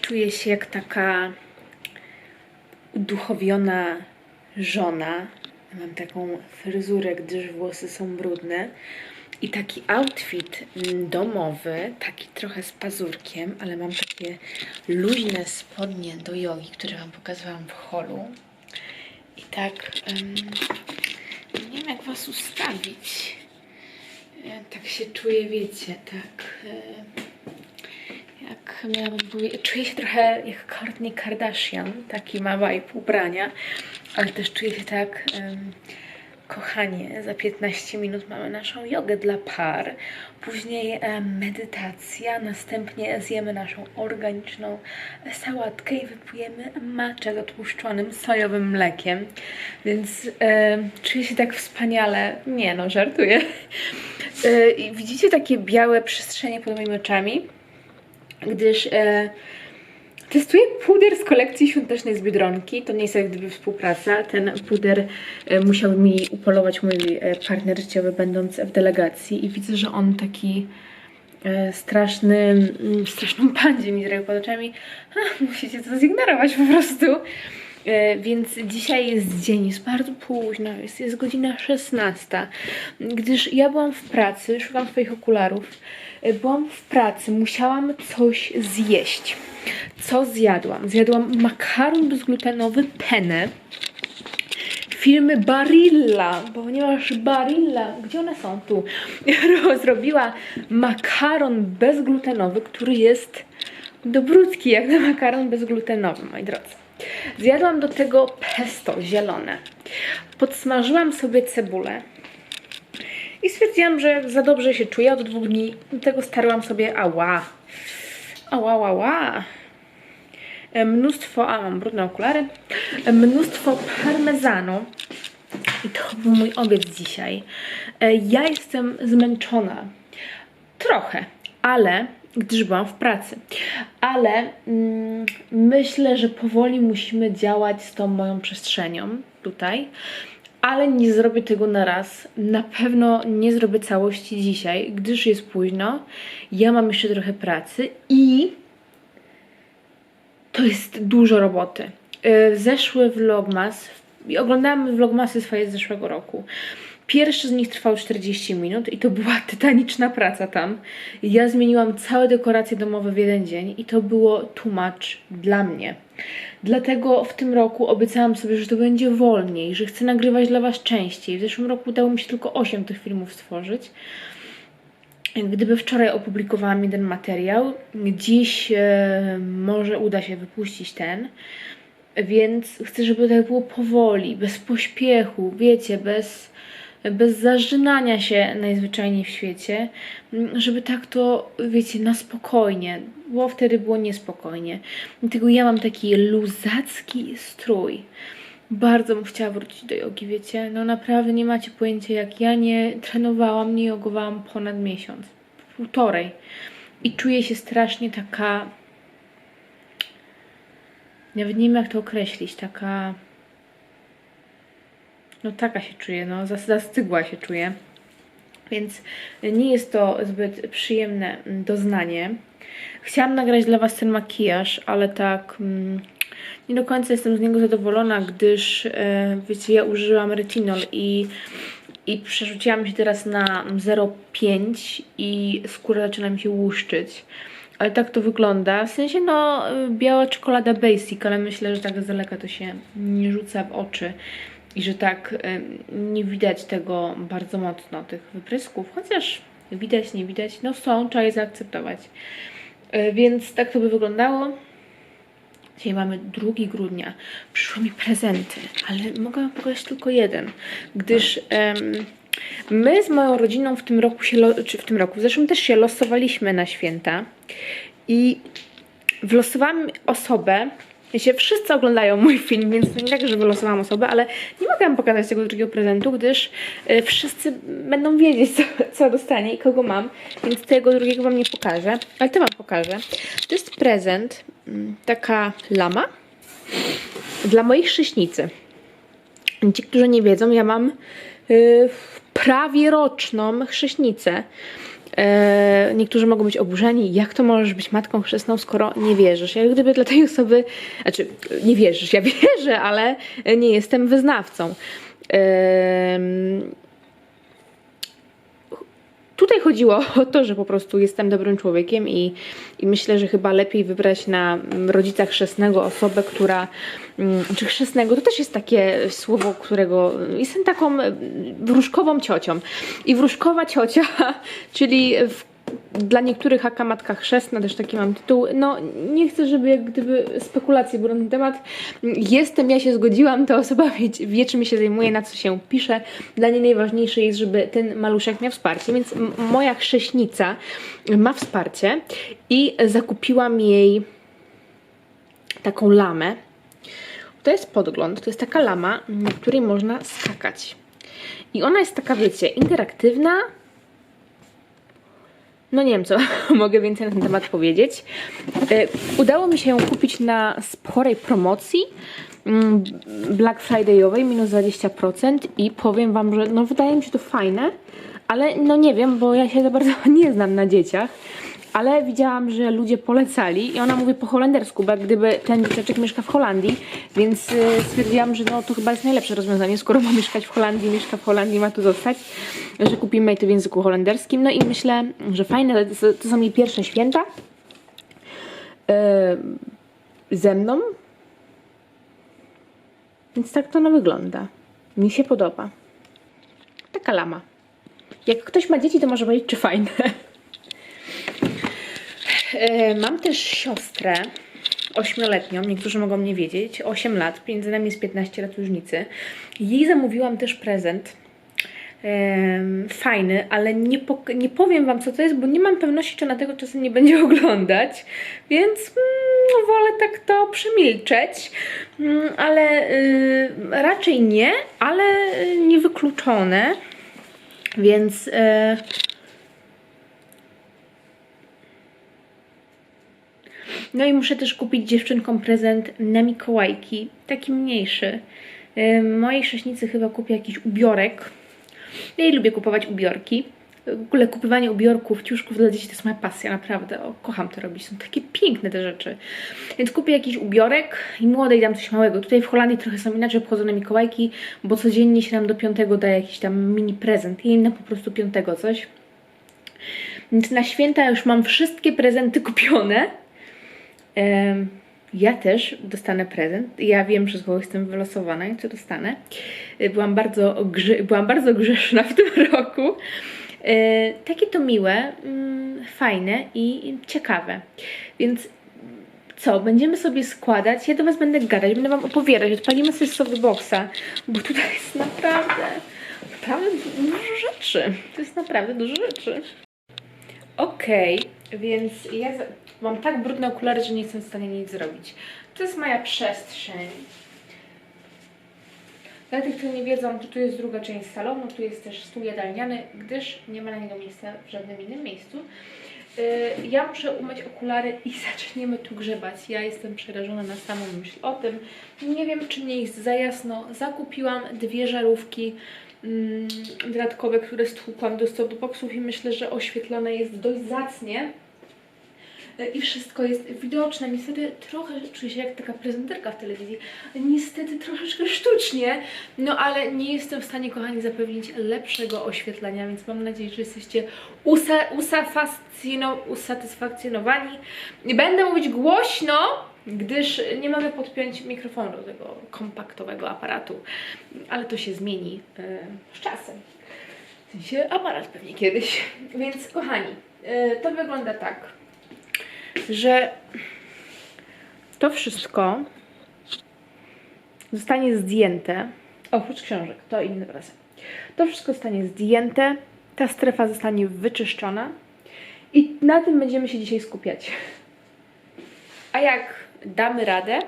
Czuję się jak taka uduchowiona żona. Mam taką fryzurę, gdyż włosy są brudne. I taki outfit domowy, taki trochę z pazurkiem, ale mam takie luźne spodnie do jogi, które Wam pokazywałam w holu. I tak, em, nie wiem jak Was ustawić. Ja tak się czuję, wiecie, tak... Jak czuję się trochę jak Kourtney Kardashian, taki ma vibe ubrania, ale też czuję się tak, em, kochanie, za 15 minut mamy naszą jogę dla par, później em, medytacja, następnie zjemy naszą organiczną sałatkę i wypijemy matcha z otłuszczonym sojowym mlekiem, więc em, czuję się tak wspaniale, nie no, żartuję. E, widzicie takie białe przestrzenie pod moimi oczami? Gdyż e, testuję puder z kolekcji świątecznej z Biedronki. To nie jest jak gdyby współpraca. Ten puder e, musiał mi upolować mój e, partner życiowy, będąc w delegacji i widzę, że on taki e, straszny, mm, straszną pandzie mi zrobił pod oczami. Musicie to zignorować po prostu. E, Więc dzisiaj jest dzień, jest bardzo późno, jest, jest godzina 16, gdyż ja byłam w pracy, szukam swoich okularów, byłam w pracy, musiałam coś zjeść. Co zjadłam? Zjadłam makaron bezglutenowy penne firmy Barilla, ponieważ Barilla, gdzie one są tu, zrobiła makaron bezglutenowy, który jest dobrócki jak na makaron bezglutenowy, moi drodzy. Zjadłam do tego pesto zielone. Podsmażyłam sobie cebulę. I stwierdziłam, że za dobrze się czuję od dwóch dni. Dlatego starłam sobie ała. Ała, ała, ała. E, Mnóstwo, a mam brudne okulary. E, Mnóstwo parmezanu. I to był mój obiad dzisiaj. E, Ja jestem zmęczona. Trochę, ale gdyż byłam w pracy. Ale mm, myślę, że powoli musimy działać z tą moją przestrzenią tutaj. Ale nie zrobię tego na raz. Na pewno nie zrobię całości dzisiaj, gdyż jest późno. Ja mam jeszcze trochę pracy i to jest dużo roboty. Yy, Zeszły vlogmas, oglądałam vlogmasy swoje z zeszłego roku. Pierwszy z nich trwał 40 minut i to była tytaniczna praca tam. Ja zmieniłam całe dekoracje domowe w jeden dzień i to było much dla mnie. Dlatego w tym roku obiecałam sobie, że to będzie wolniej, że chcę nagrywać dla Was częściej. W zeszłym roku udało mi się tylko 8 tych filmów stworzyć. Gdyby wczoraj opublikowałam jeden materiał, dziś e, może uda się wypuścić ten. Więc chcę, żeby tak było powoli, bez pośpiechu, wiecie, bez, bez zażynania się najzwyczajniej w świecie, żeby tak to, wiecie, na spokojnie, bo wtedy było niespokojnie. Dlatego ja mam taki luzacki strój. Bardzo bym chciała wrócić do jogi, wiecie. No naprawdę nie macie pojęcia, jak ja nie trenowałam, nie jogowałam ponad miesiąc. Półtorej. I czuję się strasznie taka nawet nie wiem jak to określić, taka... No taka się czuję, no zas- zastygła się czuję. Więc nie jest to zbyt przyjemne mm, doznanie. Chciałam nagrać dla Was ten makijaż, ale tak mm, nie do końca jestem z niego zadowolona, gdyż e, wiecie, ja użyłam retinol i, i przerzuciłam się teraz na 0,5 i skóra zaczyna mi się łuszczyć. Ale tak to wygląda. W sensie, no, y, biała czekolada basic, ale myślę, że tak z daleka to się nie rzuca w oczy i że tak nie widać tego bardzo mocno, tych wyprysków. Chociaż widać, nie widać, no są, trzeba je zaakceptować. Y, Więc tak to by wyglądało. Dzisiaj mamy 2 grudnia. Przyszły mi prezenty, ale mogę pokazać tylko jeden, gdyż em, my z moją rodziną w tym roku się, czy w tym roku, w zeszłym też się losowaliśmy na święta i wylosowałam osobę, się wszyscy oglądają mój film, więc nie tak, że wylosowałam osobę, ale nie mogę wam pokazać tego drugiego prezentu, gdyż y, wszyscy będą wiedzieć, co, co dostanie i kogo mam, więc tego drugiego wam nie pokażę, ale to wam pokażę. To jest prezent, mm, taka lama dla moich chrześnicy. Ci, którzy nie wiedzą, ja mam y, prawie roczną chrześnicę. E, niektórzy mogą być oburzeni, jak to możesz być matką chrzestną, skoro nie wierzysz. Ja jak gdyby dla tej osoby, znaczy nie wierzysz, ja wierzę, ale nie jestem wyznawcą. Tutaj chodziło o to, że po prostu jestem dobrym człowiekiem i, i myślę, że chyba lepiej wybrać na mm, rodzica chrzestnego osobę, która, mm, czy chrzestnego, to też jest takie słowo, którego, jestem taką mm, wróżkową ciocią. I wróżkowa ciocia, czyli w dla niektórych haka matka chrzestna, też taki mam tytuł. No, nie chcę, żeby jak gdyby spekulacje były na ten temat. Jestem, ja się zgodziłam, ta osoba wie, wie czym się zajmuje, na co się pisze. Dla niej najważniejsze jest, żeby ten maluszek miał wsparcie, więc moja chrześnica ma wsparcie i zakupiłam jej taką lamę. To jest podgląd, to jest taka lama, na której można skakać. I ona jest taka, wiecie, interaktywna, no nie wiem, co mogę więcej na ten temat powiedzieć. E, Udało mi się ją kupić na sporej promocji mm, Black Friday'owej, minus 20% i powiem Wam, że no wydaje mi się to fajne, ale no nie wiem, bo ja się za bardzo nie znam na dzieciach. Ale widziałam, że ludzie polecali i ona mówi po holendersku, bo jak gdyby ten dzieciaczek mieszka w Holandii, więc y, stwierdziłam, że no to chyba jest najlepsze rozwiązanie, skoro ma mieszkać w Holandii, mieszka w Holandii, ma tu zostać, że kupimy jej to w języku holenderskim. No i myślę, że fajne, to, są jej pierwsze święta y, ze mną. Więc tak to ona wygląda. Mi się podoba. Taka lama. Jak ktoś ma dzieci, to może powiedzieć, czy fajne. E, Mam też siostrę ośmioletnią, niektórzy mogą nie wiedzieć, 8 lat, między nami jest 15 lat różnicy. Jej zamówiłam też prezent. Fajny, ale nie, nie powiem Wam co to jest, bo nie mam pewności, czy ona tego czasem nie będzie oglądać, więc mm, wolę tak to przemilczeć, Mm, ale y, raczej nie, ale y, niewykluczone, więc... Y, No i muszę też kupić dziewczynkom prezent na Mikołajki, taki mniejszy. Mojej chrześnicy chyba kupię jakiś ubiorek. Ja jej lubię kupować ubiorki. W ogóle kupywanie ubiorków, ciuszków dla dzieci to jest moja pasja, naprawdę. O, kocham to robić, są takie piękne te rzeczy. Więc kupię jakiś ubiorek i młodej dam coś małego. Tutaj w Holandii trochę są inaczej obchodzone Mikołajki, bo codziennie się nam do piątego daje jakiś tam mini prezent. Jej na po prostu piątego coś. Więc na święta już mam wszystkie prezenty kupione. Ja też dostanę prezent. Ja wiem, przez kogo jestem wylosowana i co dostanę. Y, Byłam bardzo, byłam bardzo grzeszna w tym roku. E, Takie to miłe, mm, fajne i ciekawe. Więc co, będziemy sobie składać. Ja do Was będę gadać, będę Wam opowiadać. Odpalimy sobie softboxa, bo tutaj jest naprawdę, naprawdę dużo rzeczy. To jest naprawdę dużo rzeczy. Okej, więc ja mam tak brudne okulary, że nie jestem w stanie nic zrobić. To jest moja przestrzeń. Dla tych, którzy nie wiedzą, to tu jest druga część salonu, tu jest też stół jadalniany, gdyż nie ma na niego miejsca w żadnym innym miejscu. Yy, Ja muszę umyć okulary i zaczniemy tu grzebać. Ja jestem przerażona na samą myśl o tym. Nie wiem, czy nie jest za jasno. Zakupiłam dwie żarówki dodatkowe, które stłukłam do softboxów i myślę, że oświetlone jest dość zacnie. E, I wszystko jest widoczne. Niestety trochę czuję się jak taka prezenterka w telewizji. Niestety troszeczkę sztucznie, no ale nie jestem w stanie, kochani, zapewnić lepszego oświetlenia, więc mam nadzieję, że jesteście usatysfakcjonowani. Będę mówić głośno, gdyż nie mogę podpiąć mikrofonu do tego kompaktowego aparatu, ale to się zmieni e, z czasem. W sensie aparat pewnie kiedyś. Więc kochani, e, to wygląda tak że to wszystko zostanie zdjęte. Oprócz książek, to inny prezent. To wszystko zostanie zdjęte, ta strefa zostanie wyczyszczona i na tym będziemy się dzisiaj skupiać. A jak damy radę,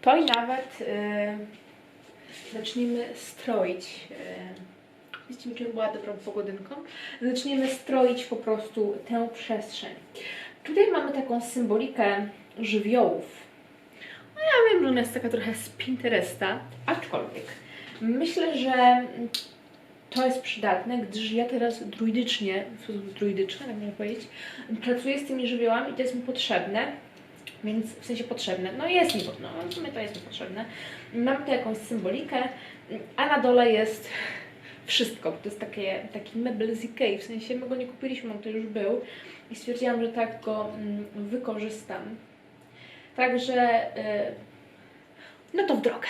to i nawet yy, zaczniemy stroić. Yy, mi, czym była dobrą pogodynką? Zaczniemy stroić po prostu tę przestrzeń. Tutaj mamy taką symbolikę żywiołów. No ja wiem, że ona jest taka trochę z Pinteresta, aczkolwiek myślę, że to jest przydatne, gdyż ja teraz druidycznie, w sposób druidyczny, tak można powiedzieć, pracuję z tymi żywiołami i to jest mi potrzebne. Więc w sensie potrzebne. No jest mi, no w sumie to jest mi potrzebne. Mam tu jakąś symbolikę, a na dole jest wszystko. To jest takie, taki mebel z Ikei, w sensie my go nie kupiliśmy, on to już był i stwierdziłam, że tak go mm, wykorzystam. Także, y, no to w drogę.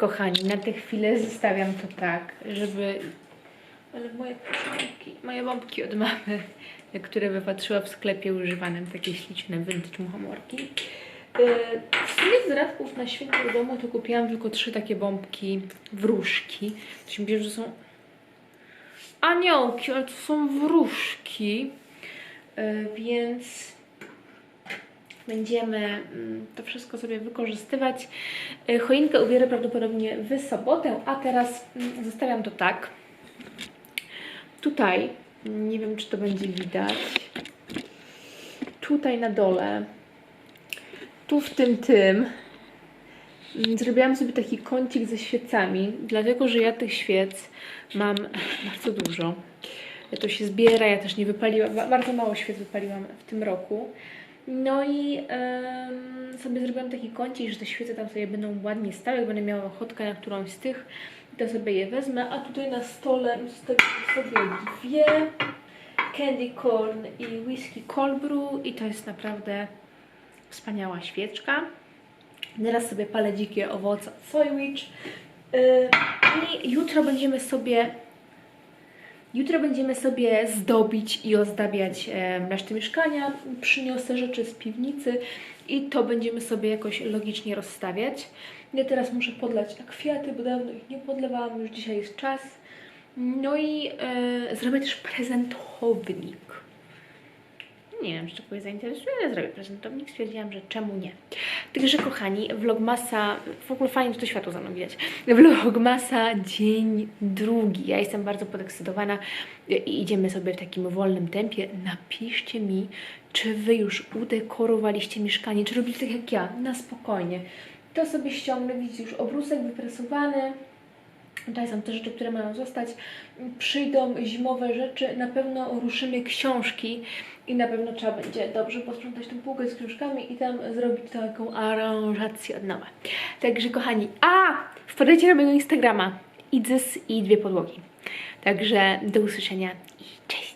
Kochani, na tę chwilę zostawiam to tak, żeby... Ale moje bombki, moje bombki od mamy, które wypatrzyła w sklepie używanym, takie śliczne vintage muchomorki. Yy, W sumie z dodatków na święto do domu to kupiłam tylko trzy takie bombki wróżki. To się bierze, że są aniołki, ale to są wróżki. Yy, Więc będziemy mm, to wszystko sobie wykorzystywać. Y, Choinkę ubierę prawdopodobnie w sobotę, a teraz mm, zostawiam to tak. Tutaj, nie wiem czy to będzie widać, tutaj na dole, tu w tym tym, mm, zrobiłam sobie taki kącik ze świecami, dlatego że ja tych świec mam bardzo dużo. To się zbiera, ja też nie wypaliłam, ba- bardzo mało świec wypaliłam w tym roku. No i sobie zrobiłam taki kącik, że te świece tam sobie będą ładnie stały, jak będę miała ochotkę na którąś z tych, to sobie je wezmę, a tutaj na stole ustawiłam sobie dwie candy corn i whisky cold brew i to jest naprawdę wspaniała świeczka. Teraz sobie palę dzikie owoce od Soy Witch. Yy, I jutro będziemy sobie Jutro będziemy sobie zdobić i ozdabiać e, resztę mieszkania. Przyniosę rzeczy z piwnicy i to będziemy sobie jakoś logicznie rozstawiać. Ja teraz muszę podlać kwiaty, bo dawno ich nie podlewałam, już dzisiaj jest czas. No i e, zrobię też prezentownik. Nie wiem, czy to kogoś zainteresuje, ale zrobię prezentownik. Stwierdziłam, że czemu nie. Także kochani, vlogmasa, w ogóle fajnie, że to światło za mną widać. Vlogmasa dzień drugi. Ja jestem bardzo podekscytowana i idziemy sobie w takim wolnym tempie. Napiszcie mi, czy wy już udekorowaliście mieszkanie, czy robicie tak jak ja, na spokojnie. To sobie ściągnę, widzicie, już obrusek wypresowany. Tutaj są te rzeczy, które mają zostać. Przyjdą zimowe rzeczy, na pewno ruszymy książki i na pewno trzeba będzie dobrze posprzątać tą półkę z książkami i tam zrobić taką aranżację od nowa. Także kochani, a wpadajcie na mojego Instagrama Idzys i dwie podłogi. Także do usłyszenia i cześć!